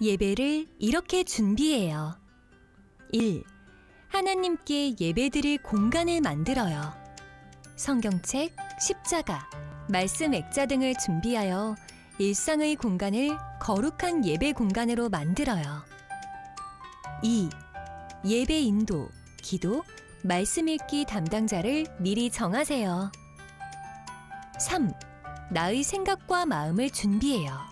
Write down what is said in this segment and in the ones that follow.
예배를 이렇게 준비해요. 1. 하나님께 예배드릴 공간을 만들어요. 성경책, 십자가, 말씀 액자 등을 준비하여 일상의 공간을 거룩한 예배 공간으로 만들어요. 2. 예배 인도, 기도, 말씀 읽기 담당자를 미리 정하세요. 3. 나의 생각과 마음을 준비해요.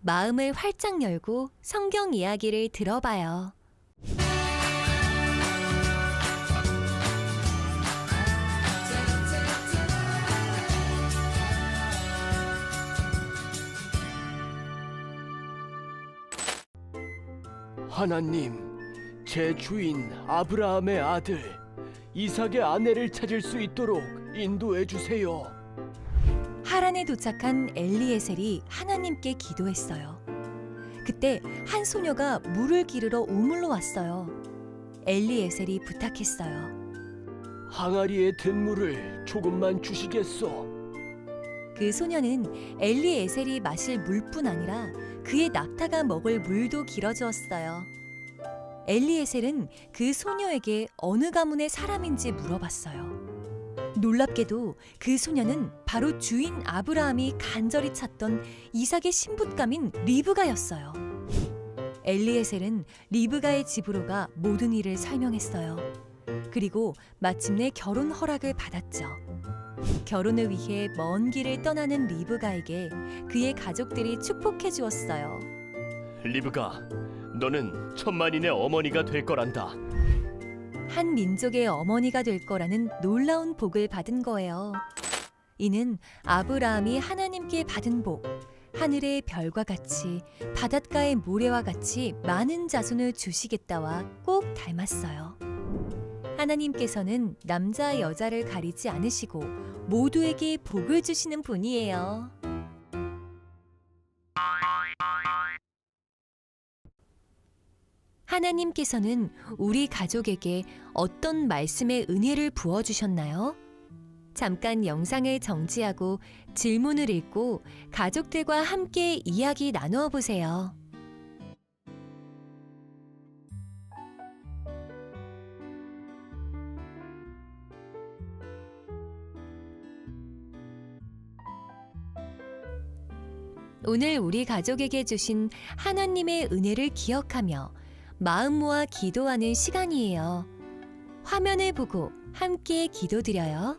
마음을 활짝 열고 성경 이야기를 들어봐요. 하나님, 제 주인 아브라함의 아들 이삭의 아내를 찾을 수 있도록 인도해 주세요. 하란에 도착한 엘리에셀이 하나님께 기도했어요. 그때 한 소녀가 물을 기르러 우물로 왔어요. 엘리에셀이 부탁했어요. 항아리에 든 물을 조금만 주시겠소? 그 소녀는 엘리에셀이 마실 물뿐 아니라 그의 낙타가 먹을 물도 길어주었어요. 엘리에셀은 그 소녀에게 어느 가문의 사람인지 물어봤어요. 놀랍게도 그 소녀는 바로 주인 아브라함이 간절히 찾던 이삭의 신부감인 리브가였어요. 엘리에셀은 리브가의 집으로 가 모든 일을 설명했어요. 그리고 마침내 결혼 허락을 받았죠. 결혼을 위해 먼 길을 떠나는 리브가에게 그의 가족들이 축복해 주었어요. 리브가, 너는 천만인의 어머니가 될 거란다. 한 민족의 어머니가 될 거라는 놀라운 복을 받은 거예요. 이는 아브라함이 하나님께 받은 복, 하늘의 별과 같이 바닷가의 모래와 같이 많은 자손을 주시겠다와 꼭 닮았어요. 하나님께서는 남자 여자를 가리지 않으시고 모두에게 복을 주시는 분이에요. 하나님께서는 우리 가족에게 어떤 말씀의 은혜를 부어 주셨나요? 잠깐 영상을 정지하고 질문을 읽고 가족들과 함께 이야기 나누어 보세요. 오늘 우리 가족에게 주신 하나님의 은혜를 기억하며 마음 모아 기도하는 시간이에요. 화면을 보고 함께 기도드려요.